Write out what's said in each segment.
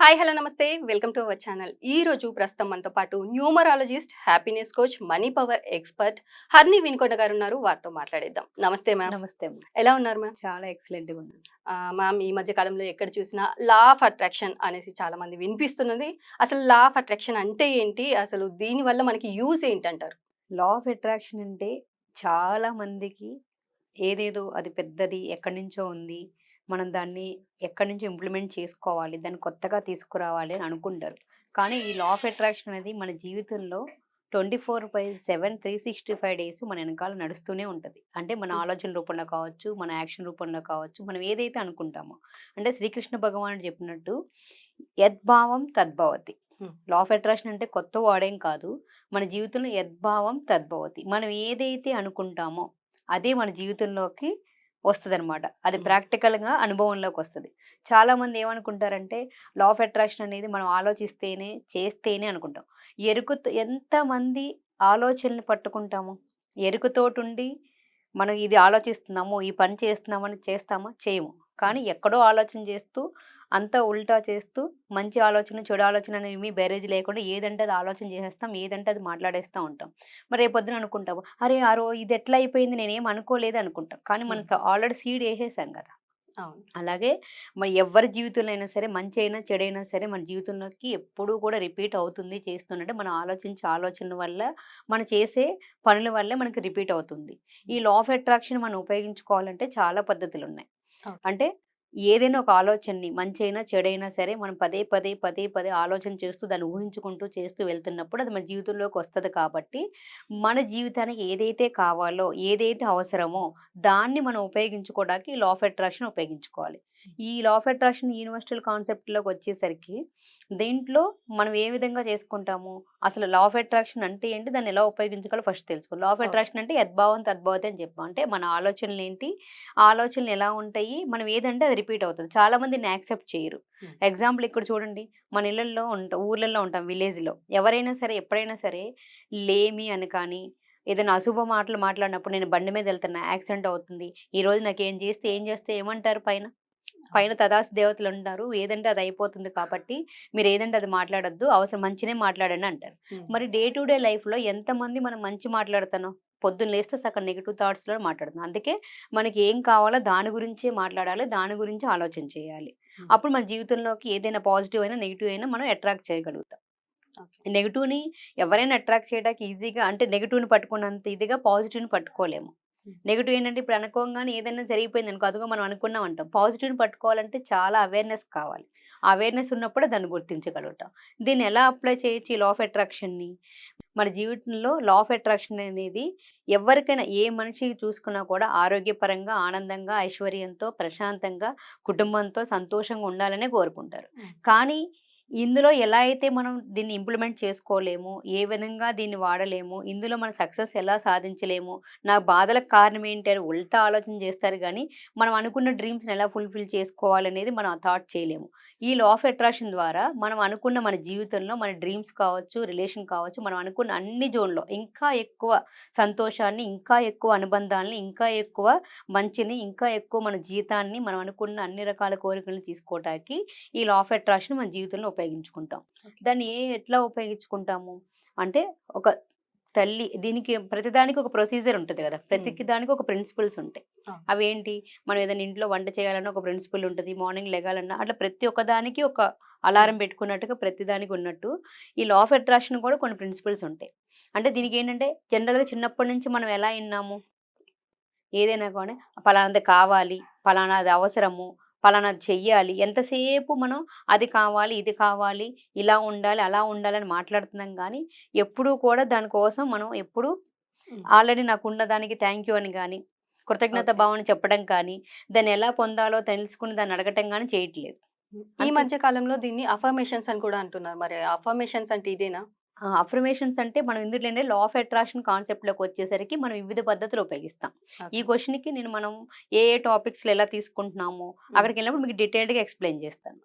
Hi hello namaste. Welcome to our channel. ఈ రోజు ప్రస్తుతం మనతో పాటు numerologist happiness coach money power expert Harni Vinukonda garu ఉన్నారు. వారితో మాట్లాడేద్దాం. నమస్తే మ్యామ్. నమస్తే. ఎలా ఉన్నారు మ్యామ్? చాలా ఎక్సలెంట్గా మ్యామ్ ఈ మధ్య కాలంలో ఎక్కడ చూసినా లా ఆఫ్ అట్రాక్షన్ అనేసి చాలా మంది వినిపిస్తున్నది. అసలు లా ఆఫ్ అట్రాక్షన్ అంటే ఏంటి? అసలు దీని వల్ల మనకి యూజ్ ఏంటంటారు? లా ఆఫ్ అట్రాక్షన్ అంటే చాలా మందికి ఏదేదో అది పెద్దది ఎక్కడి నుంచో ఉంది. మనం దాన్ని ఎక్కడి నుంచో ఇంప్లిమెంట్ చేసుకోవాలి దాన్ని కొత్తగా తీసుకురావాలి అని అనుకుంటారు. కానీ ఈ లా ఆఫ్ అట్రాక్షన్ అనేది మన జీవితంలో twenty four by seven three sixty five days మన వెనకాల నడుస్తూనే ఉంటుంది. అంటే మన. ఆలోచన రూపంలో కావచ్చు మన యాక్షన్ రూపంలో కావచ్చు మనం ఏదైతే అనుకుంటామో. అంటే శ్రీకృష్ణ భగవానుడు చెప్పినట్టు యద్భావం తద్భవతి. లా ఆఫ్ అట్రాక్షన్ అంటే కొత్త వాడేం కాదు. మన జీవితంలో యద్భావం తద్భవతి మనం ఏదైతే అనుకుంటామో అదే మన జీవితంలోకి వస్తుంది అనమాట అది. ప్రాక్టికల్గా అనుభవంలోకి వస్తుంది. చాలా మంది ఏమనుకుంటారంటే లా ఆఫ్ అట్రాక్షన్ అనేది మనం ఆలోచిస్తేనే చేస్తేనే అనుకుంటాం. ఎరుకుతో ఎంతమంది ఆలోచనలు పట్టుకుంటాము? ఎరుకుతోటుండి మనం ఇది ఆలోచిస్తున్నాము ఈ పని చేస్తున్నామని చేస్తామా? చేయము. కానీ ఎక్కడో ఆలోచన చేస్తూ అంతా ఉల్టా చేస్తూ మంచి ఆలోచన చెడు ఆలోచన అనేవి బేరేజ్ లేకుండా ఏదంటే అది ఆలోచన చేసేస్తాం ఏదంటే అది మాట్లాడేస్తూ ఉంటాం. మరి రేపొద్దున అనుకుంటాము అరే ఆరో ఇది ఎట్లా అయిపోయింది? నేనేం అనుకోలేదు అనుకుంటాం. కానీ మనం ఆల్రెడీ సీడ్ వేసేసాం కదా! అలాగే మరి ఎవరి జీవితంలో అయినా సరే మంచి అయినా చెడైనా సరే మన జీవితంలోకి ఎప్పుడూ కూడా రిపీట్ అవుతుంది చేస్తున్నట్టే మనం ఆలోచించే ఆలోచనల వల్ల మనం చేసే పనుల వల్లే మనకి రిపీట్ అవుతుంది. ఈ లా ఆఫ్ అట్రాక్షన్ మనం ఉపయోగించుకోవాలంటే చాలా పద్ధతులు ఉన్నాయి. అంటే ఏదైనా ఒక ఆలోచనని మంచి అయినా చెడైనా సరే మనం పదే పదే పదే పదే ఆలోచన చేస్తూ దాన్ని ఊహించుకుంటూ చేస్తూ వెళ్తున్నప్పుడు అది మన జీవితంలోకి వస్తుంది కాబట్టి మన జీవితానికి ఏదైతే కావాలో ఏదైతే అవసరమో దాన్ని మనం ఉపయోగించుకోవడానికి లా ఆఫ్ అట్రాక్షన్ ఉపయోగించుకోవాలి. ఈ లా ఆఫ్ అట్రాక్షన్ యూనివర్సల్ కాన్సెప్ట్లోకి వచ్చేసరికి దీంట్లో మనం ఏ విధంగా చేసుకుంటాము? అసలు లా ఆఫ్ అట్రాక్షన్ అంటే ఏంటి? దాన్ని ఎలా ఉపయోగించుకోవాలో ఫస్ట్ తెలుసుకో లా ఆఫ్. అట్రాక్షన్ అంటే యద్భావం తద్భావతి అని చెప్పాం. అంటే మన ఆలోచనలు ఏంటి? ఆలోచనలు ఎలా ఉంటాయి? మనం ఏదంటే అది రిపీట్ అవుతుంది. చాలా మంది యాక్సెప్ట్ చేయరు. ఎగ్జాంపుల్ ఇక్కడ చూడండి. మన ఇళ్ళల్లో ఉంటాం ఊర్లలో ఉంటాం విలేజ్లో ఎవరైనా సరే ఎప్పుడైనా సరే లేమి అని కానీ ఏదైనా అశుభ మాటలు మాట్లాడినప్పుడు నేను బండి మీద వెళ్తున్నా యాక్సిడెంట్ అవుతుంది. ఈ రోజు నాకు ఏం చేస్తే ఏం చేస్తే ఏమంటారు పైన? పైన తదాసి దేవతలు ఉంటారు ఏదంటే అది అయిపోతుంది కాబట్టి మీరు ఏదంటే అది మాట్లాడొద్దు. అవసరం మంచినే మాట్లాడండి అంటారు. మరి డే టు డే లైఫ్లో ఎంతమంది మనం మంచి మాట్లాడుతున్నాం పొద్దున్న లేస్తే సగం నెగిటివ్ థాట్స్లో మాట్లాడుతున్నాం. అందుకే మనకి ఏం కావాలో దాని గురించే మాట్లాడాలి దాని గురించి ఆలోచన చేయాలి. అప్పుడు మన జీవితంలోకి ఏదైనా పాజిటివ్ అయినా నెగిటివ్ అయినా మనం అట్రాక్ట్ చేయగలుగుతాం. నెగిటివ్ని ఎవరైనా అట్రాక్ట్ చేయడానికి ఈజీగా అంటే నెగిటివ్ని పట్టుకున్నంత ఇదిగా పాజిటివ్ని పట్టుకోలేము. నెగిటివ్ ఏంటంటే ఇప్పుడు అనుకోగానే ఏదైనా జరిగిపోయింది అనుకో అదిగో మనం అనుకున్నాం అంటాం. పాజిటివ్ని పట్టుకోవాలంటే చాలా అవేర్నెస్ కావాలి. అవేర్నెస్ ఉన్నప్పుడే దాన్ని గుర్తించగలుగుతాం. దీన్ని ఎలా అప్లై చేయొచ్చు ఈ లా ఆఫ్ అట్రాక్షన్ని మన జీవితంలో లా ఆఫ్ అట్రాక్షన్ అనేది ఎవరికైనా ఏ మనిషి చూసుకున్నా కూడా ఆరోగ్యపరంగా ఆనందంగా ఐశ్వర్యంతో ప్రశాంతంగా కుటుంబంతో సంతోషంగా ఉండాలనే కోరుకుంటారు. కానీ ఇందులో ఎలా అయితే మనం దీన్ని ఇంప్లిమెంట్ చేసుకోలేము ఏ విధంగా దీన్ని వాడలేము ఇందులో మన సక్సెస్ ఎలా సాధించలేము నా బాధలకు కారణం ఏంటి అని ఉల్టా ఆలోచన చేస్తారు కానీ మనం అనుకున్న డ్రీమ్స్ని ఎలా ఫుల్ఫిల్ చేసుకోవాలనేది మనం థాట్ చేయలేము. ఈ లా ఆఫ్ అట్రాక్షన్ ద్వారా మనం అనుకున్న మన జీవితంలో మన డ్రీమ్స్ కావచ్చు రిలేషన్ కావచ్చు మనం అనుకున్న అన్ని జోన్లో ఇంకా ఎక్కువ సంతోషాన్ని ఇంకా ఎక్కువ అనుబంధాలని ఇంకా ఎక్కువ మంచిని ఇంకా ఎక్కువ మన జీవితాన్ని మనం అనుకున్న అన్ని రకాల కోరికలను తీసుకోవటానికి ఈ లా ఆఫ్ అట్రాక్షన్ మన జీవితంలో ఉపయోగించుకుంటాం. దాన్ని ఏ ఎట్లా ఉపయోగించుకుంటాము? అంటే ఒక తల్లి దీనికి ప్రతిదానికి ఒక ప్రొసీజర్ ఉంటుంది కదా. ప్రతి దానికి ఒక ప్రిన్సిపల్స్ ఉంటాయి. అవి ఏంటి? మనం ఏదైనా ఇంట్లో వంట చేయాలన్నా ఒక ప్రిన్సిపల్ ఉంటుంది. మార్నింగ్ లెగాలన్నా అట్లా ప్రతి ఒక్క దానికి ఒక అలారం పెట్టుకున్నట్టుగా ప్రతి దానికి ఉన్నట్టు ఈ లా ఆఫ్ అట్రాక్షన్ కూడా కొన్ని ప్రిన్సిపల్స్ ఉంటాయి. అంటే దీనికి ఏంటంటే జనరల్గా చిన్నప్పటి నుంచి మనం ఎలా విన్నాము? ఏదైనా కానీ పలానాది కావాలి పలానాది అవసరము పలానాది చెయ్యాలి ఎంతసేపు మనం అది కావాలి ఇది కావాలి ఇలా ఉండాలి అలా ఉండాలని మాట్లాడుతున్నాం కానీ ఎప్పుడూ కూడా దానికోసం మనం ఎప్పుడు. ఆల్రెడీ నాకు దానికి థ్యాంక్ యూ అని కానీ కృతజ్ఞత. భావన చెప్పడం కానీ దాన్ని ఎలా పొందాలో తెలుసుకుని దాన్ని అడగటం కానీ చేయట్లేదు ఈ. మధ్య కాలంలో దీన్ని అఫర్మేషన్స్ అని కూడా అంటున్నారు మరి అఫర్మేషన్స్ అంటే ఇదేనా అఫర్మేషన్స్ అంటే మనం ఇందులో ఏంటంటే లా ఆఫ్ అట్రాక్షన్ కాన్సెప్ట్లోకి వచ్చేసరికి మనం వివిధ పద్ధతులు ఉపయోగిస్తాం ఈ. క్వశ్చన్కి నేను మనం ఏ ఏ టాపిక్స్లో ఎలా తీసుకుంటున్నామో అక్కడికి వెళ్ళినప్పుడు మీకు డీటెయిల్డ్గా ఎక్స్ప్లెయిన్ చేస్తాను.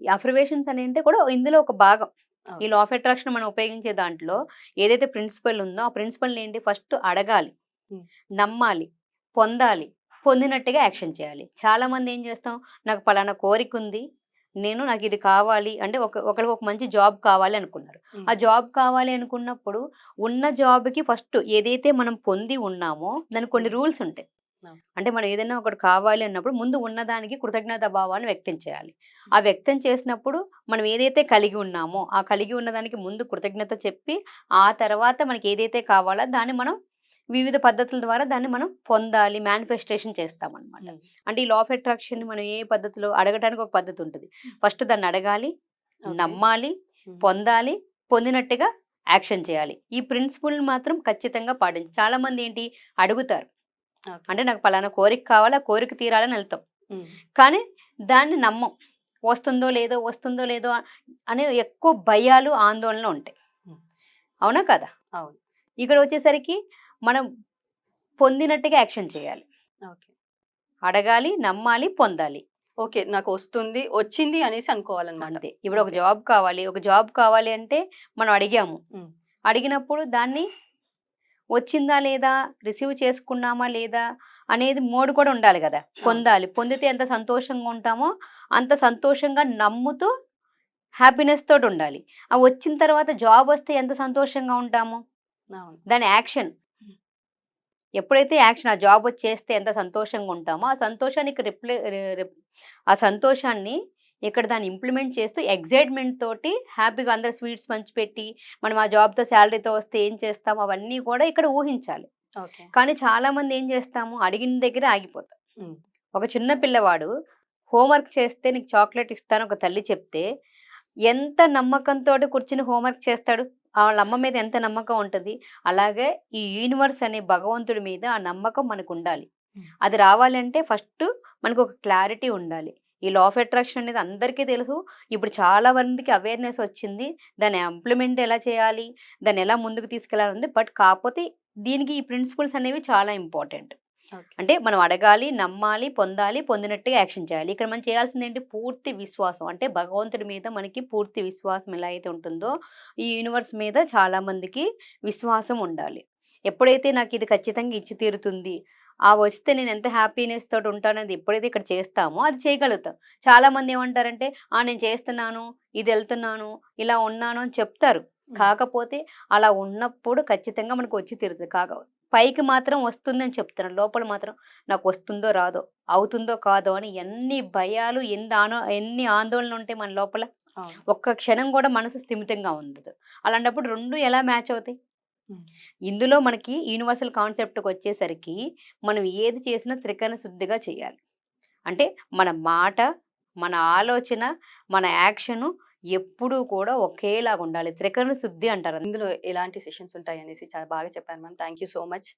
ఈ అఫర్మేషన్స్ అనేది కూడా ఇందులో ఒక భాగం ఈ. లా ఆఫ్ అట్రాక్షన్ మనం ఉపయోగించే దాంట్లో ఏదైతే ప్రిన్సిపల్ ఉందో ఆ ప్రిన్సిపల్ ఏంటి ఫస్ట్ అడగాలి. నమ్మాలి పొందాలి పొందినట్టుగా యాక్షన్ చేయాలి చాలా మంది ఏం చేస్తాం నాకు పలానా కోరిక ఉంది నేను నాకు ఇది కావాలి అంటే ఒక ఒకరికి ఒక మంచి జాబ్ కావాలి అనుకున్నారు. ఆ జాబ్ కావాలి అనుకున్నప్పుడు ఉన్న జాబ్కి ఫస్ట్ ఏదైతే మనం పొంది ఉన్నామో దానికి కొన్ని రూల్స్ ఉంటాయి. అంటే మనం ఏదైనా ఒకటి కావాలి అన్నప్పుడు ముందు ఉన్నదానికి కృతజ్ఞత భావాన్ని వ్యక్తం చేయాలి. ఆ వ్యక్తం చేసినప్పుడు మనం ఏదైతే కలిగి ఉన్నామో ఆ కలిగి ఉన్నదానికి ముందు కృతజ్ఞత చెప్పి ఆ తర్వాత మనకి ఏదైతే కావాలో దాన్ని మనం వివిధ పద్ధతుల ద్వారా దాన్ని మనం పొందాలి మేనిఫెస్టేషన్ చేస్తామన్నమాట. ఉమ్, అంటే ఈ లా ఆఫ్ అట్రాక్షన్ మనం ఏ పద్ధతిలో అడగటానికి ఒక పద్ధతి ఉంటుంది. ఫస్ట్ దాన్ని అడగాలి. నమ్మాలి పొందాలి పొందినట్టుగా యాక్షన్ చేయాలి. ఈ ప్రిన్సిపల్ మాత్రం ఖచ్చితంగా పాటించాలి చాలా మంది ఏంటి అడుగుతారు. అంటే నాకు పలానా కోరిక కావాలి ఆ కోరిక తీరాలని వెళ్తాం. కానీ దాన్ని నమ్మం. వస్తుందో లేదో వస్తుందో లేదో అనే ఎక్కువ భయాలు ఆందోళన ఉంటాయి. అవునా కదా? అవును. ఇక్కడ వచ్చేసరికి మనం పొందినట్టుగా యాక్షన్ చేయాలి. ఓకే. అడగాలి నమ్మాలి పొందాలి. ఓకే. నాకు వస్తుంది వచ్చింది అనేసి అనుకోవాలన్నమాట. అంతే. ఇప్పుడు ఒక. జాబ్ కావాలి ఒక జాబ్ కావాలి అంటే మనం అడిగాము. అడిగినప్పుడు దాన్ని వచ్చిందా లేదా రిసీవ్ చేసుకున్నామా లేదా అనేది మోడ్ కూడా ఉండాలి కదా. పొందాలి. పొందితే ఎంత సంతోషంగా ఉంటామో అంత సంతోషంగా నమ్ముతూ హ్యాపీనెస్ తోటి ఉండాలి. ఆ వచ్చిన తర్వాత జాబ్ వస్తే ఎంత సంతోషంగా ఉంటాము? దాని యాక్షన్. ఎప్పుడైతే యాక్షన్ ఆ జాబ్ వచ్చేస్తే ఎంత సంతోషంగా ఉంటామో ఆ సంతోషాన్ని ఇక్కడ రిప్లై ఆ సంతోషాన్ని ఇక్కడ దాన్ని ఇంప్లిమెంట్ చేస్తూ ఎగ్జైట్మెంట్ తోటి హ్యాపీగా అందరు స్వీట్స్ పంచిపెట్టి మనం ఆ జాబ్తో శాలరీతో వస్తే ఏం చేస్తాం అవన్నీ కూడా ఇక్కడ ఊహించాలి. కానీ చాలా మంది ఏం చేస్తాము? అడిగిన దగ్గర ఆగిపోతాం. ఒక చిన్న పిల్లవాడు హోంవర్క్ చేస్తే నీకు చాక్లెట్ ఇస్తాను ఒక తల్లి చెప్తే ఎంత నమ్మకంతో కూర్చుని హోంవర్క్ చేస్తాడు? వాళ్ళ అమ్మ మీద ఎంత నమ్మకం ఉంటుంది అలాగే ఈ యూనివర్స్ అనే భగవంతుడి మీద ఆ నమ్మకం మనకు ఉండాలి. అది రావాలంటే ఫస్ట్ మనకు ఒక క్లారిటీ ఉండాలి. ఈ లా ఆఫ్ అట్రాక్షన్ అనేది అందరికీ తెలుసు. ఇప్పుడు చాలా మందికి అవేర్నెస్ వచ్చింది. దాన్ని ఇంప్లిమెంట్ ఎలా చేయాలి? దాన్ని ఎలా ముందుకు తీసుకెళ్ళాలి ఉంది బట్ కాకపోతే దీనికి ఈ ప్రిన్సిపల్స్ అనేవి చాలా ఇంపార్టెంట్ అంటే మనం అడగాలి నమ్మాలి పొందాలి పొందినట్టుగా యాక్షన్ చేయాలి. ఇక్కడ మనం చేయాల్సింది ఏంటి పూర్తి విశ్వాసం. అంటే భగవంతుడి మీద మనకి పూర్తి విశ్వాసం ఎలా అయితే ఉంటుందో ఈ యూనివర్స్ మీద చాలా మందికి విశ్వాసం ఉండాలి. ఎప్పుడైతే నాకు ఇది ఖచ్చితంగా ఇచ్చి తీరుతుంది ఆ వస్తే నేను ఎంత హ్యాపీనెస్ తోటి ఉంటానది ఎప్పుడైతే ఇక్కడ చేస్తామో అది చేయగలుగుతాం. చాలా మంది ఏమంటారంటే ఆ నేను చేస్తున్నాను ఇది వెళ్తున్నాను ఇలా ఉన్నాను అని చెప్తారు. కాకపోతే అలా ఉన్నప్పుడు ఖచ్చితంగా మనకు వచ్చి తీరుతుంది. కాక పైకి మాత్రం వస్తుందని చెప్తున్నాను లోపల మాత్రం నాకు వస్తుందో రాదో అవుతుందో కాదో అని ఎన్ని భయాలు ఎన్ని ఆనో ఎన్ని ఆందోళనలు ఉంటాయి మన లోపల ఒక్క క్షణం కూడా మనసు స్థిమితంగా ఉండదు. అలాంటప్పుడు రెండు ఎలా మ్యాచ్ అవుతాయి? ఇందులో మనకి యూనివర్సల్ కాన్సెప్ట్కి వచ్చేసరికి మనం ఏది చేసినా త్రికరణ శుద్ధిగా చేయాలి. అంటే మన మాట మన ఆలోచన మన యాక్షను ఎప్పుడూ కూడా ఒకేలాగా ఉండాలి. త్రికరణ శుద్ధి అంటారు. ఇందులో ఎలాంటి సెషన్స్ ఉంటాయి అనేసి చాలా బాగా చెప్పారు ma'am. Thank you so much.